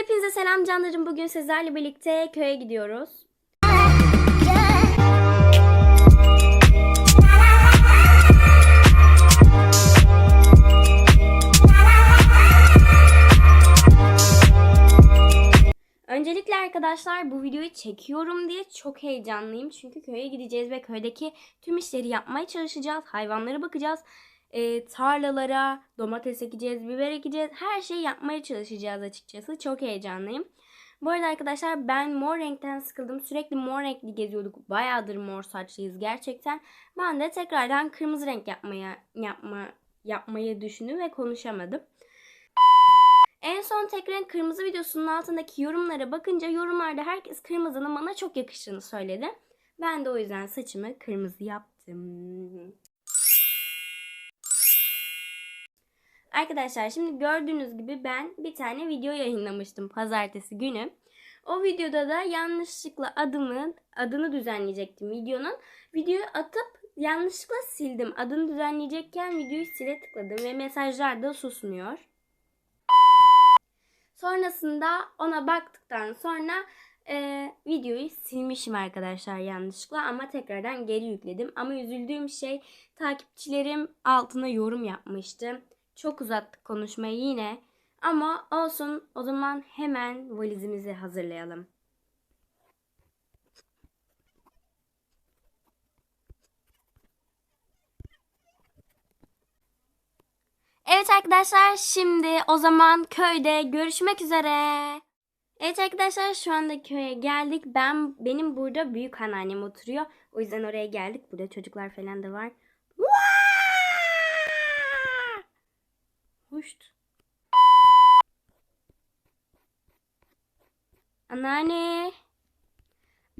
Hepinize selam canlarım. Bugün sizlerle birlikte köye gidiyoruz. Öncelikle arkadaşlar bu videoyu çekiyorum diye çok heyecanlıyım. Çünkü köye gideceğiz ve köydeki tüm işleri yapmaya çalışacağız. Hayvanlara bakacağız. Ee, tarlalara domates ekeceğiz, biber ekeceğiz. Her şeyi yapmaya çalışacağız açıkçası. Çok heyecanlıyım. Bu arada arkadaşlar ben mor renkten sıkıldım. Sürekli mor renkli geziyorduk. Bayağıdır mor saçlıyız gerçekten. Ben de tekrardan kırmızı renk yapmaya yapma yapmayı düşündüm ve konuşamadım. En son tek renk kırmızı videosunun altındaki yorumlara bakınca yorumlarda herkes kırmızının bana çok yakıştığını söyledi. Ben de o yüzden saçımı kırmızı yaptım. Arkadaşlar şimdi gördüğünüz gibi ben bir tane video yayınlamıştım pazartesi günü. O videoda da yanlışlıkla adımın adını düzenleyecektim videonun. Videoyu atıp yanlışlıkla sildim. Adını düzenleyecekken videoyu sile tıkladım ve mesajlar da susmuyor. Sonrasında ona baktıktan sonra e, videoyu silmişim arkadaşlar yanlışlıkla ama tekrardan geri yükledim. Ama üzüldüğüm şey takipçilerim altına yorum yapmıştı. Çok uzattık konuşmayı yine. Ama olsun o zaman hemen valizimizi hazırlayalım. Evet arkadaşlar şimdi o zaman köyde görüşmek üzere. Evet arkadaşlar şu anda köye geldik. Ben benim burada büyük anneannem oturuyor. O yüzden oraya geldik. Burada çocuklar falan da var. Hoşt. Anneanne.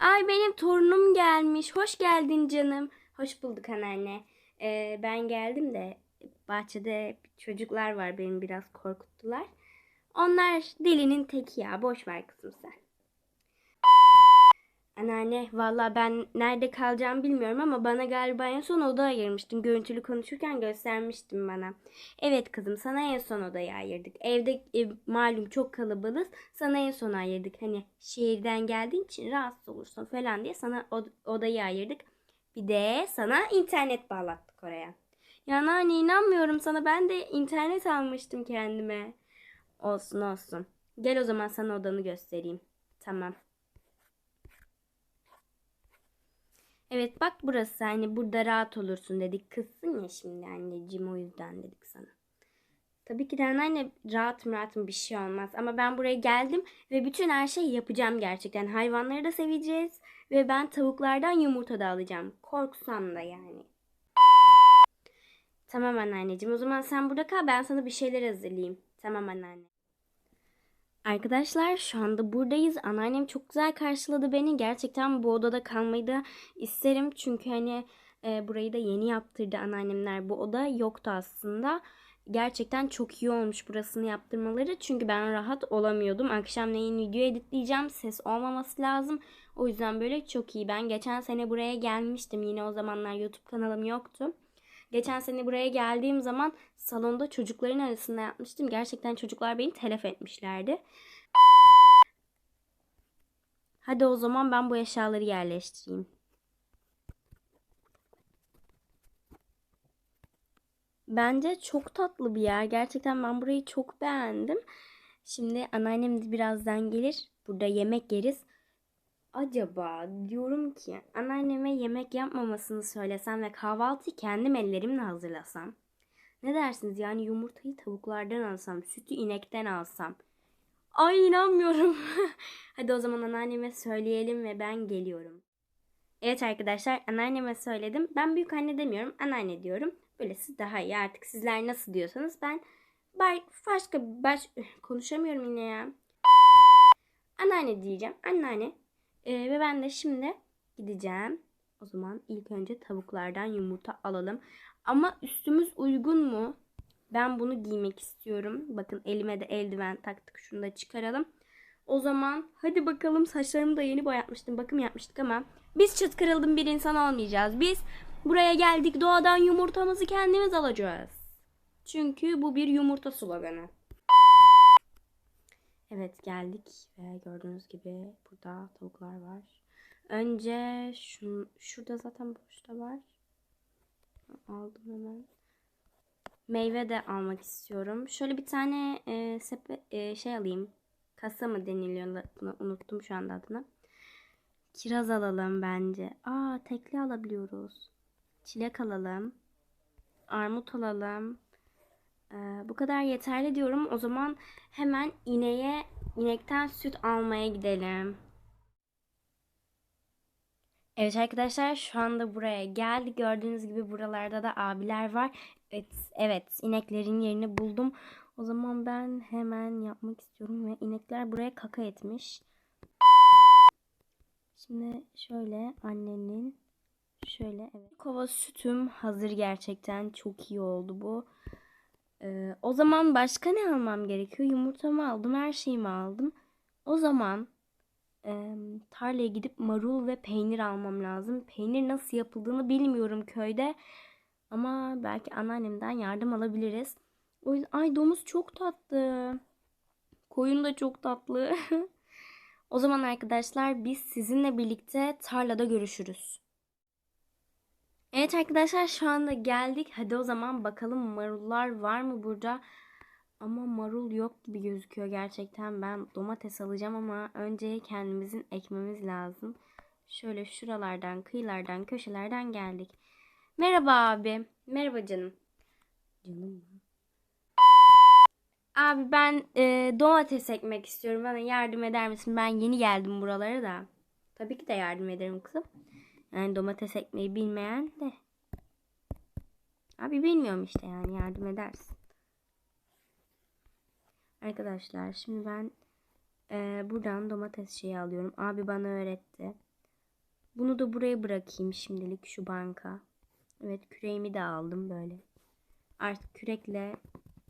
Ay benim torunum gelmiş. Hoş geldin canım. Hoş bulduk anneanne. Ee, ben geldim de bahçede çocuklar var benim biraz korkuttular. Onlar delinin teki ya. Boş ver kızım sen. Anneanne valla ben nerede kalacağımı bilmiyorum ama bana galiba en son oda ayırmıştın. Görüntülü konuşurken göstermiştin bana. Evet kızım sana en son odayı ayırdık. Evde e, malum çok kalabalığız. Sana en son ayırdık. Hani şehirden geldiğin için rahatsız olursun falan diye sana od- odayı ayırdık. Bir de sana internet bağlattık oraya. Ya anneanne inanmıyorum sana. Ben de internet almıştım kendime. Olsun olsun. Gel o zaman sana odanı göstereyim. Tamam. Evet bak burası hani burada rahat olursun dedik. Kızsın ya şimdi anneciğim o yüzden dedik sana. Tabii ki de anneanne rahatım rahatım bir şey olmaz. Ama ben buraya geldim ve bütün her şeyi yapacağım gerçekten. Hayvanları da seveceğiz. Ve ben tavuklardan yumurta da alacağım. Korksam da yani. Tamam anneanneciğim o zaman sen burada kal ben sana bir şeyler hazırlayayım. Tamam anneanne. Arkadaşlar şu anda buradayız. Anneannem çok güzel karşıladı beni. Gerçekten bu odada kalmayı da isterim. Çünkü hani e, burayı da yeni yaptırdı anneannemler. Bu oda yoktu aslında. Gerçekten çok iyi olmuş burasını yaptırmaları. Çünkü ben rahat olamıyordum. Akşamleyin video editleyeceğim. Ses olmaması lazım. O yüzden böyle çok iyi. Ben geçen sene buraya gelmiştim. Yine o zamanlar YouTube kanalım yoktu. Geçen sene buraya geldiğim zaman salonda çocukların arasında yapmıştım. Gerçekten çocuklar beni telef etmişlerdi. Hadi o zaman ben bu eşyaları yerleştireyim. Bence çok tatlı bir yer. Gerçekten ben burayı çok beğendim. Şimdi anneannem de birazdan gelir. Burada yemek yeriz. Acaba diyorum ki anneanneme yemek yapmamasını söylesem ve kahvaltıyı kendim ellerimle hazırlasam. Ne dersiniz yani yumurtayı tavuklardan alsam, sütü inekten alsam. Ay inanmıyorum. Hadi o zaman anneanneme söyleyelim ve ben geliyorum. Evet arkadaşlar anneanneme söyledim. Ben büyük anne demiyorum anneanne diyorum. Böylesi daha iyi artık sizler nasıl diyorsanız ben başka baş konuşamıyorum yine ya. Anneanne diyeceğim. Anneanne ee, ve ben de şimdi gideceğim. O zaman ilk önce tavuklardan yumurta alalım. Ama üstümüz uygun mu? Ben bunu giymek istiyorum. Bakın elime de eldiven taktık. Şunu da çıkaralım. O zaman hadi bakalım saçlarımı da yeni boyatmıştım. Bakım yapmıştık ama biz çıt kırıldım bir insan olmayacağız. Biz buraya geldik doğadan yumurtamızı kendimiz alacağız. Çünkü bu bir yumurta sloganı. Evet geldik ve gördüğünüz gibi burada tavuklar var. Önce şu, şurada zaten boşta var. Aldım hemen. Meyve de almak istiyorum. Şöyle bir tane e, sepe, e, şey alayım. Kasa mı deniliyor buna? Unuttum şu anda adını. Kiraz alalım bence. Aa tekli alabiliyoruz. Çilek alalım. Armut alalım. Ee, bu kadar yeterli diyorum. O zaman hemen ineğe inekten süt almaya gidelim. Evet arkadaşlar şu anda buraya geldik. Gördüğünüz gibi buralarda da abiler var. Evet, evet ineklerin yerini buldum. O zaman ben hemen yapmak istiyorum ve inekler buraya kaka etmiş. Şimdi şöyle annenin şöyle evet. Kova sütüm hazır gerçekten çok iyi oldu bu. Ee, o zaman başka ne almam gerekiyor? Yumurtamı aldım, her şeyimi aldım. O zaman e, tarlaya gidip marul ve peynir almam lazım. Peynir nasıl yapıldığını bilmiyorum köyde. Ama belki anneannemden yardım alabiliriz. O yüzden ay domuz çok tatlı. Koyun da çok tatlı. o zaman arkadaşlar biz sizinle birlikte tarlada görüşürüz. Evet arkadaşlar şu anda geldik. Hadi o zaman bakalım marullar var mı burada? Ama marul yok gibi gözüküyor gerçekten. Ben domates alacağım ama önce kendimizin ekmemiz lazım. Şöyle şuralardan, kıyılardan, köşelerden geldik. Merhaba abi. Merhaba canım. Canım mı? Abi ben e, domates ekmek istiyorum. Bana yardım eder misin? Ben yeni geldim buralara da. Tabii ki de yardım ederim kızım. Yani domates ekmeği bilmeyen de. Abi bilmiyorum işte yani yardım edersin. Arkadaşlar şimdi ben e, buradan domates şeyi alıyorum. Abi bana öğretti. Bunu da buraya bırakayım şimdilik şu banka. Evet küreğimi de aldım böyle. Artık kürekle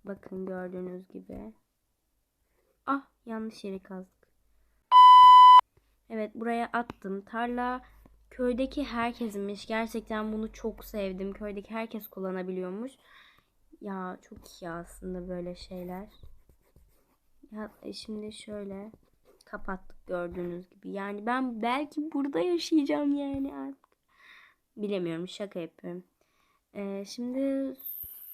bakın gördüğünüz gibi. Ah yanlış yeri kazdık. Evet buraya attım. Tarla köydeki herkesinmiş. Gerçekten bunu çok sevdim. Köydeki herkes kullanabiliyormuş. Ya çok iyi aslında böyle şeyler. Ya şimdi şöyle kapattık gördüğünüz gibi. Yani ben belki burada yaşayacağım yani artık. Bilemiyorum şaka yapıyorum. Ee, şimdi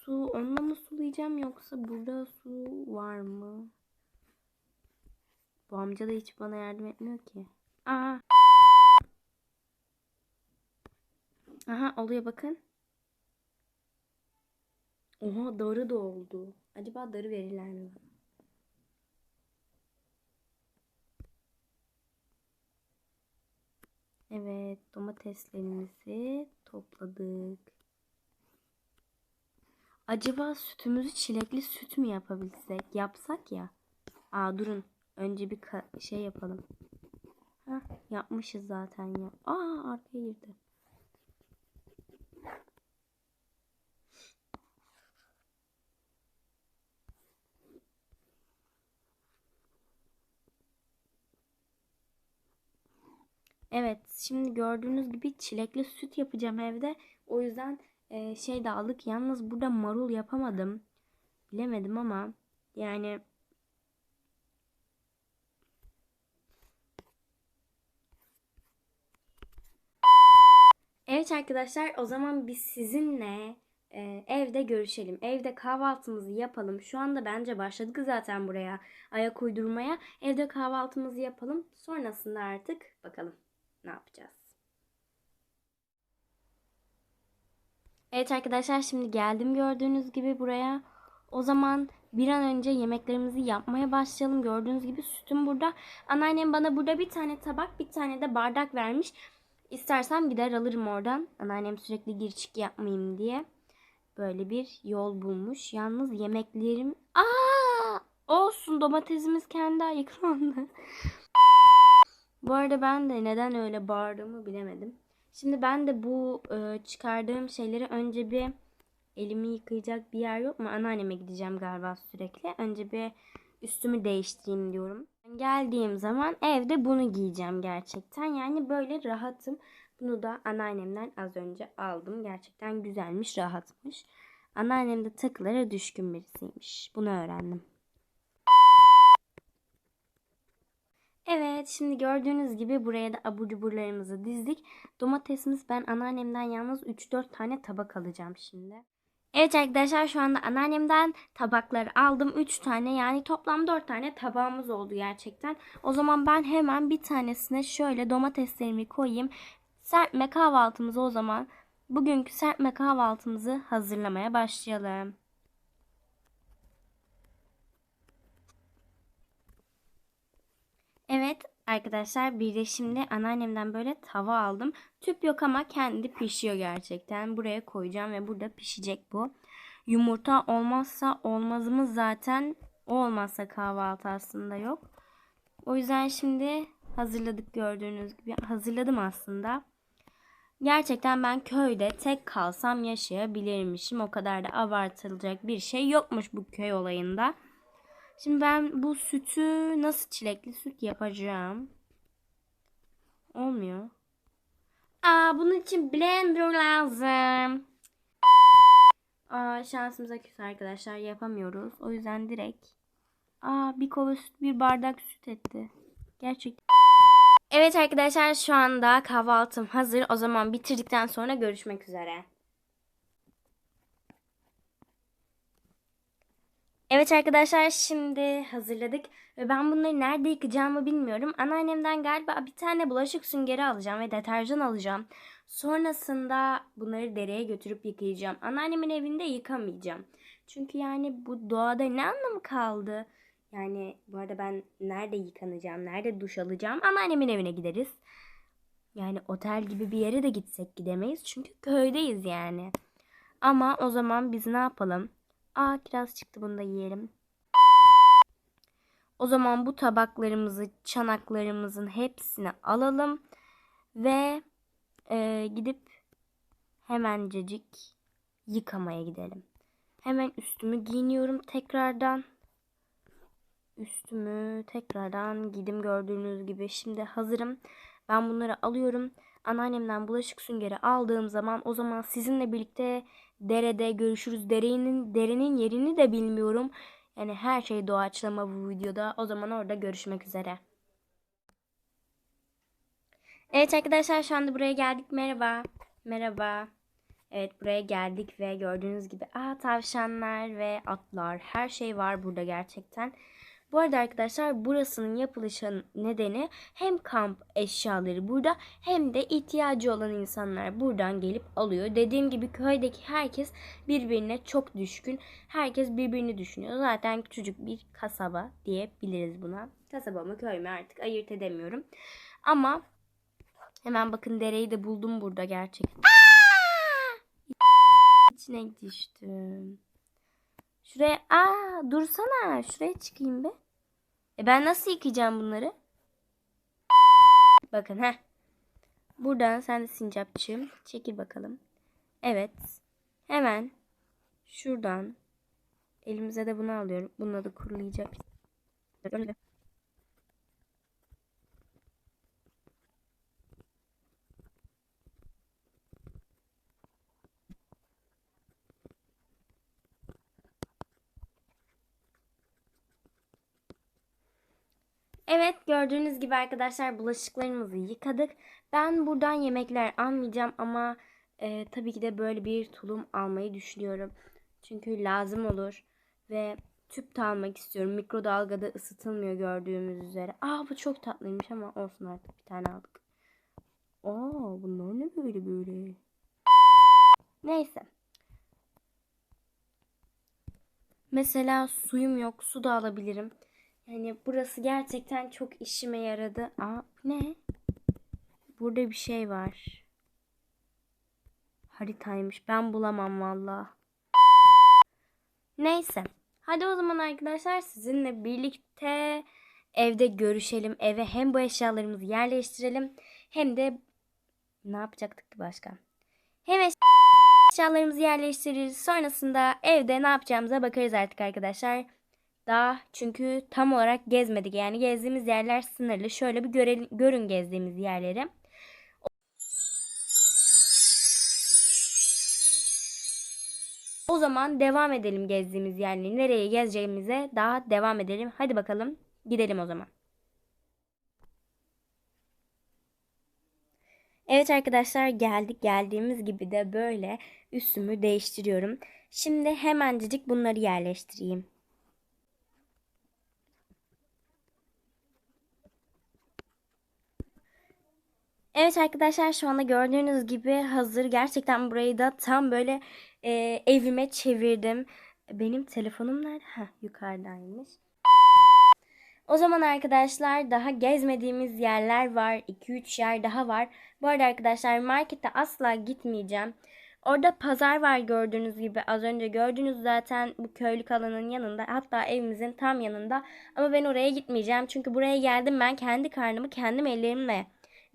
su onunla mı sulayacağım yoksa burada su var mı? Bu amca da hiç bana yardım etmiyor ki. Aa. Aha oluyor bakın. Oha darı da oldu. Acaba darı verirler mi? Evet domateslerimizi topladık. Acaba sütümüzü çilekli süt mü yapabilsek? Yapsak ya. Aa durun. Önce bir şey yapalım. Heh, yapmışız zaten ya. Aa arkaya girdi. Evet, şimdi gördüğünüz gibi çilekli süt yapacağım evde. O yüzden e, şey de aldık. Yalnız burada marul yapamadım. Bilemedim ama yani Evet arkadaşlar o zaman biz sizinle e, evde görüşelim. Evde kahvaltımızı yapalım. Şu anda bence başladık zaten buraya ayak uydurmaya. Evde kahvaltımızı yapalım. Sonrasında artık bakalım ne yapacağız. Evet arkadaşlar şimdi geldim gördüğünüz gibi buraya. O zaman bir an önce yemeklerimizi yapmaya başlayalım. Gördüğünüz gibi sütüm burada. Anneannem bana burada bir tane tabak bir tane de bardak vermiş. İstersem gider alırım oradan. Anneannem sürekli gir çık yapmayayım diye. Böyle bir yol bulmuş. Yalnız yemeklerim... Aa! Olsun domatesimiz kendi ayıklandı. Bu arada ben de neden öyle bağırdığımı bilemedim. Şimdi ben de bu e, çıkardığım şeyleri önce bir elimi yıkayacak bir yer yok mu? Anneanneme gideceğim galiba sürekli. Önce bir üstümü değiştireyim diyorum. Geldiğim zaman evde bunu giyeceğim gerçekten. Yani böyle rahatım. Bunu da anneannemden az önce aldım. Gerçekten güzelmiş, rahatmış. Anneannem de takılara düşkün birisiymiş. Bunu öğrendim. Evet şimdi gördüğünüz gibi buraya da abur cuburlarımızı dizdik. Domatesimiz ben anneannemden yalnız 3-4 tane tabak alacağım şimdi. Evet arkadaşlar şu anda anneannemden tabakları aldım. 3 tane yani toplam 4 tane tabağımız oldu gerçekten. O zaman ben hemen bir tanesine şöyle domateslerimi koyayım. Serpme kahvaltımızı o zaman bugünkü serpme kahvaltımızı hazırlamaya başlayalım. Evet arkadaşlar bir de şimdi anneannemden böyle tava aldım. Tüp yok ama kendi pişiyor gerçekten. Buraya koyacağım ve burada pişecek bu. Yumurta olmazsa olmazımız zaten o olmazsa kahvaltı aslında yok. O yüzden şimdi hazırladık gördüğünüz gibi. Hazırladım aslında. Gerçekten ben köyde tek kalsam yaşayabilirmişim. O kadar da abartılacak bir şey yokmuş bu köy olayında. Şimdi ben bu sütü nasıl çilekli süt yapacağım? Olmuyor. Aa bunun için blender lazım. Aa şansımıza küs arkadaşlar yapamıyoruz. O yüzden direkt. Aa bir kova süt bir bardak süt etti. Gerçekten. Evet arkadaşlar şu anda kahvaltım hazır. O zaman bitirdikten sonra görüşmek üzere. Evet arkadaşlar şimdi hazırladık ve ben bunları nerede yıkayacağımı bilmiyorum. Anneannemden galiba bir tane bulaşık süngeri alacağım ve deterjan alacağım. Sonrasında bunları dereye götürüp yıkayacağım. Anneannemin evinde yıkamayacağım. Çünkü yani bu doğada ne anlamı kaldı? Yani bu arada ben nerede yıkanacağım, nerede duş alacağım? Anneannemin evine gideriz. Yani otel gibi bir yere de gitsek gidemeyiz. Çünkü köydeyiz yani. Ama o zaman biz ne yapalım? Aa kiraz çıktı bunu da yiyelim. O zaman bu tabaklarımızı, çanaklarımızın hepsini alalım ve e, gidip hemencecik yıkamaya gidelim. Hemen üstümü giyiniyorum tekrardan. Üstümü tekrardan giydim gördüğünüz gibi. Şimdi hazırım. Ben bunları alıyorum. Anneannemden bulaşık süngeri aldığım zaman o zaman sizinle birlikte derede görüşürüz. Derenin, derenin yerini de bilmiyorum. Yani her şey doğaçlama bu videoda. O zaman orada görüşmek üzere. Evet arkadaşlar şu anda buraya geldik. Merhaba. Merhaba. Evet buraya geldik ve gördüğünüz gibi aa tavşanlar ve atlar her şey var burada gerçekten. Bu arada arkadaşlar burasının yapılış nedeni hem kamp eşyaları burada hem de ihtiyacı olan insanlar buradan gelip alıyor. Dediğim gibi köydeki herkes birbirine çok düşkün. Herkes birbirini düşünüyor. Zaten küçücük bir kasaba diyebiliriz buna. Kasaba mı köy mü artık ayırt edemiyorum. Ama hemen bakın dereyi de buldum burada gerçekten. İçine düştüm. Şuraya aa dursana. Şuraya çıkayım be. E ben nasıl yıkayacağım bunları? Bakın ha. Buradan sen de sincapçığım. Çekil bakalım. Evet. Hemen şuradan elimize de bunu alıyorum. Bununla da kurulayacak. Evet gördüğünüz gibi arkadaşlar bulaşıklarımızı yıkadık. Ben buradan yemekler almayacağım ama e, tabii ki de böyle bir tulum almayı düşünüyorum. Çünkü lazım olur ve tüp de almak istiyorum. Mikrodalgada ısıtılmıyor gördüğümüz üzere. Aa bu çok tatlıymış ama olsun artık bir tane aldık. Aa bunlar ne böyle böyle. Neyse. Mesela suyum yok su da alabilirim. Yani burası gerçekten çok işime yaradı. Aa ne? Burada bir şey var. Haritaymış. Ben bulamam valla. Neyse. Hadi o zaman arkadaşlar sizinle birlikte evde görüşelim. Eve hem bu eşyalarımızı yerleştirelim hem de ne yapacaktık ki başka? Hem eşyalarımızı yerleştiririz. Sonrasında evde ne yapacağımıza bakarız artık arkadaşlar. Daha çünkü tam olarak gezmedik. Yani gezdiğimiz yerler sınırlı. Şöyle bir görelim, görün gezdiğimiz yerleri. O zaman devam edelim gezdiğimiz yerleri. Nereye gezeceğimize daha devam edelim. Hadi bakalım gidelim o zaman. Evet arkadaşlar geldik. Geldiğimiz gibi de böyle üstümü değiştiriyorum. Şimdi hemencecik bunları yerleştireyim. Evet arkadaşlar şu anda gördüğünüz gibi hazır. Gerçekten burayı da tam böyle e, evime çevirdim. Benim telefonum nerede? Heh, yukarıdaymış. O zaman arkadaşlar daha gezmediğimiz yerler var. 2-3 yer daha var. Bu arada arkadaşlar markete asla gitmeyeceğim. Orada pazar var gördüğünüz gibi. Az önce gördünüz zaten bu köylük alanın yanında. Hatta evimizin tam yanında. Ama ben oraya gitmeyeceğim. Çünkü buraya geldim ben kendi karnımı kendim ellerimle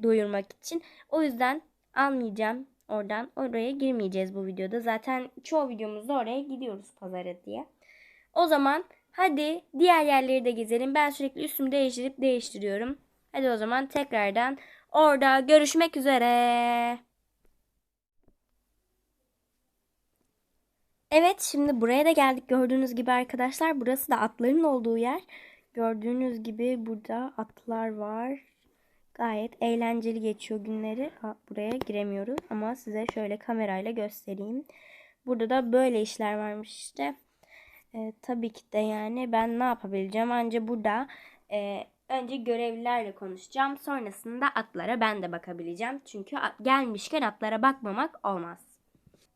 doyurmak için. O yüzden almayacağım oradan. Oraya girmeyeceğiz bu videoda. Zaten çoğu videomuzda oraya gidiyoruz pazara diye. O zaman hadi diğer yerleri de gezelim. Ben sürekli üstümü değiştirip değiştiriyorum. Hadi o zaman tekrardan orada görüşmek üzere. Evet şimdi buraya da geldik gördüğünüz gibi arkadaşlar. Burası da atların olduğu yer. Gördüğünüz gibi burada atlar var. Gayet eğlenceli geçiyor günleri. Ha, buraya giremiyoruz ama size şöyle kamerayla göstereyim. Burada da böyle işler varmış işte. Ee, tabii ki de yani ben ne yapabileceğim? Anca burada e, önce görevlilerle konuşacağım. Sonrasında atlara ben de bakabileceğim. Çünkü gelmişken atlara bakmamak olmaz.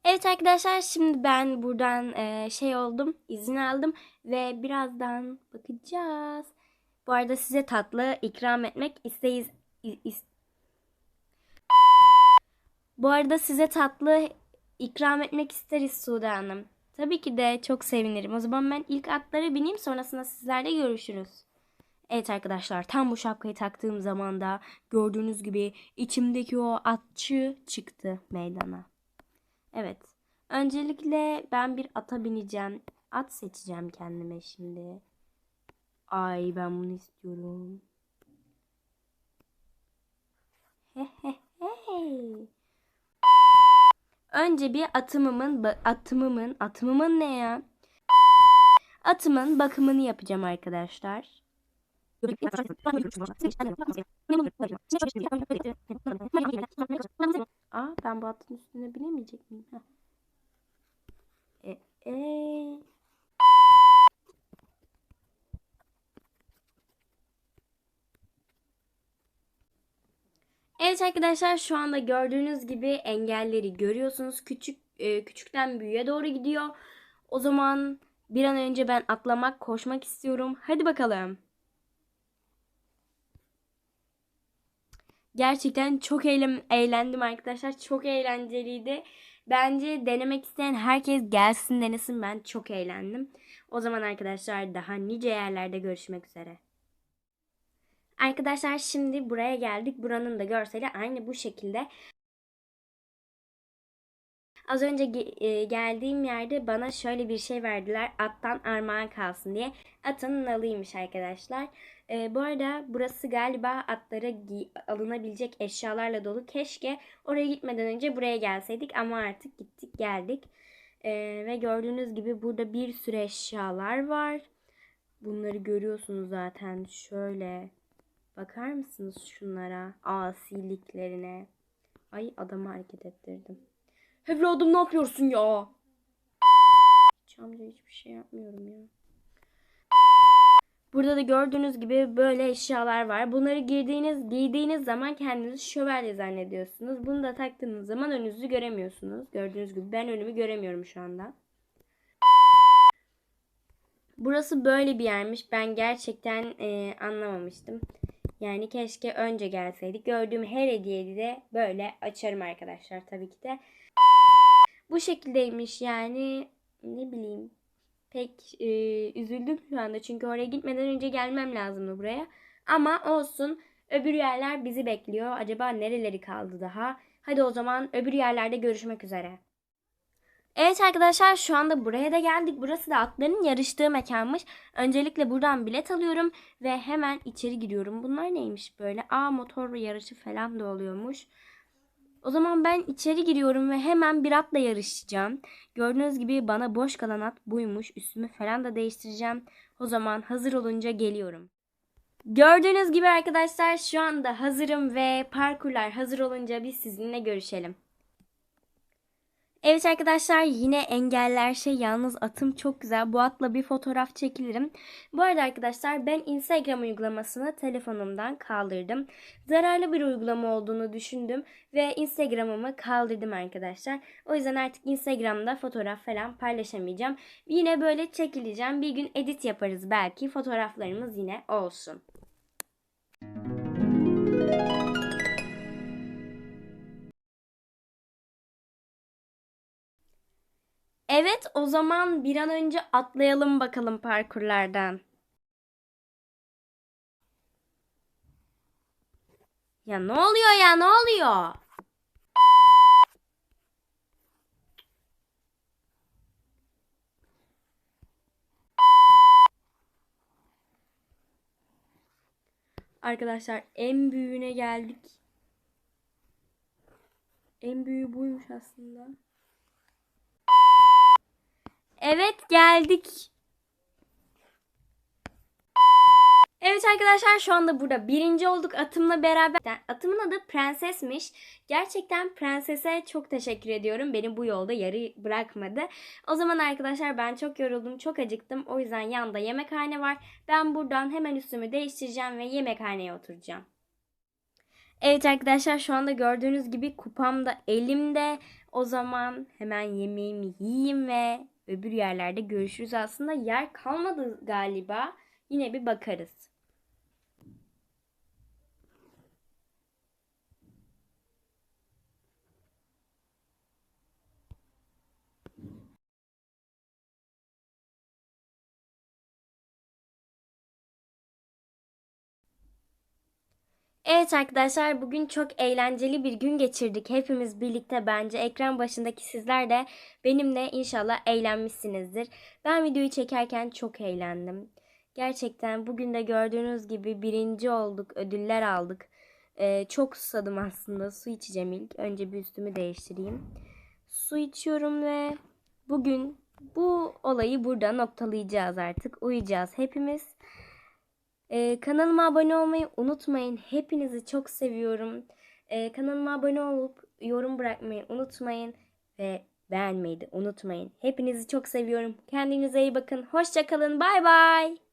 Evet arkadaşlar şimdi ben buradan e, şey oldum, izin aldım ve birazdan bakacağız. Bu arada size tatlı ikram etmek isteyiz. Bu arada size tatlı ikram etmek isteriz Sude Hanım. Tabii ki de çok sevinirim. O zaman ben ilk atlara bineyim sonrasında sizlerle görüşürüz. Evet arkadaşlar tam bu şapkayı taktığım zaman da gördüğünüz gibi içimdeki o atçı çıktı meydana. Evet. Öncelikle ben bir ata bineceğim. At seçeceğim kendime şimdi. Ay ben bunu istiyorum. Önce bir atımımın atımımın atımımın ne ya? Atımın bakımını yapacağım arkadaşlar. Aa ben bu atın üstüne binemeyecek miyim? E, e. Evet arkadaşlar şu anda gördüğünüz gibi engelleri görüyorsunuz. Küçük e, küçükten büyüğe doğru gidiyor. O zaman bir an önce ben atlamak, koşmak istiyorum. Hadi bakalım. Gerçekten çok eğlen eğlendim arkadaşlar. Çok eğlenceliydi. Bence denemek isteyen herkes gelsin denesin. Ben çok eğlendim. O zaman arkadaşlar daha nice yerlerde görüşmek üzere. Arkadaşlar şimdi buraya geldik. Buranın da görseli aynı bu şekilde. Az önce e, geldiğim yerde bana şöyle bir şey verdiler. Attan armağan kalsın diye. Atın nalıymış arkadaşlar. E, bu arada burası galiba atlara alınabilecek eşyalarla dolu. Keşke oraya gitmeden önce buraya gelseydik ama artık gittik geldik. E, ve gördüğünüz gibi burada bir sürü eşyalar var. Bunları görüyorsunuz zaten şöyle. Bakar mısınız şunlara? Asiliklerine. Ay adamı hareket ettirdim. Evladım ne yapıyorsun ya? Hiç amca hiçbir şey yapmıyorum ya. Burada da gördüğünüz gibi böyle eşyalar var. Bunları girdiğiniz, giydiğiniz zaman kendinizi şövalye zannediyorsunuz. Bunu da taktığınız zaman önünüzü göremiyorsunuz. Gördüğünüz gibi ben önümü göremiyorum şu anda. Burası böyle bir yermiş. Ben gerçekten e, anlamamıştım. Yani keşke önce gelseydik. Gördüğüm her hediyeyi de böyle açarım arkadaşlar tabii ki de. Bu şekildeymiş yani ne bileyim. Pek e, üzüldüm şu anda çünkü oraya gitmeden önce gelmem lazımdı buraya. Ama olsun öbür yerler bizi bekliyor. Acaba nereleri kaldı daha? Hadi o zaman öbür yerlerde görüşmek üzere. Evet arkadaşlar şu anda buraya da geldik. Burası da atların yarıştığı mekanmış. Öncelikle buradan bilet alıyorum ve hemen içeri giriyorum. Bunlar neymiş böyle? Aa motor yarışı falan da oluyormuş. O zaman ben içeri giriyorum ve hemen bir atla yarışacağım. Gördüğünüz gibi bana boş kalan at buymuş. Üstümü falan da değiştireceğim. O zaman hazır olunca geliyorum. Gördüğünüz gibi arkadaşlar şu anda hazırım ve parkurlar hazır olunca biz sizinle görüşelim. Evet arkadaşlar yine engeller şey yalnız atım çok güzel. Bu atla bir fotoğraf çekilirim. Bu arada arkadaşlar ben Instagram uygulamasını telefonumdan kaldırdım. Zararlı bir uygulama olduğunu düşündüm ve Instagram'ımı kaldırdım arkadaşlar. O yüzden artık Instagram'da fotoğraf falan paylaşamayacağım. Yine böyle çekileceğim. Bir gün edit yaparız belki. Fotoğraflarımız yine olsun. Evet, o zaman bir an önce atlayalım bakalım parkurlardan. Ya ne oluyor ya ne oluyor? Arkadaşlar en büyüğüne geldik. En büyüğü buymuş aslında. Evet geldik. Evet arkadaşlar şu anda burada birinci olduk atımla beraber. Atımın adı Prenses'miş. Gerçekten Prenses'e çok teşekkür ediyorum. Beni bu yolda yarı bırakmadı. O zaman arkadaşlar ben çok yoruldum, çok acıktım. O yüzden yanında yemekhane var. Ben buradan hemen üstümü değiştireceğim ve yemekhaneye oturacağım. Evet arkadaşlar şu anda gördüğünüz gibi kupam da elimde. O zaman hemen yemeğimi yiyeyim ve öbür yerlerde görüşürüz. Aslında yer kalmadı galiba. Yine bir bakarız. Evet arkadaşlar bugün çok eğlenceli bir gün geçirdik. Hepimiz birlikte bence ekran başındaki sizler de benimle inşallah eğlenmişsinizdir. Ben videoyu çekerken çok eğlendim. Gerçekten bugün de gördüğünüz gibi birinci olduk, ödüller aldık. Ee, çok susadım aslında. Su içeceğim ilk. Önce bir üstümü değiştireyim. Su içiyorum ve bugün bu olayı burada noktalayacağız artık. Uyuyacağız hepimiz. Ee, kanalıma abone olmayı unutmayın. Hepinizi çok seviyorum. Ee, kanalıma abone olup yorum bırakmayı unutmayın. Ve beğenmeyi de unutmayın. Hepinizi çok seviyorum. Kendinize iyi bakın. Hoşçakalın. Bay bay.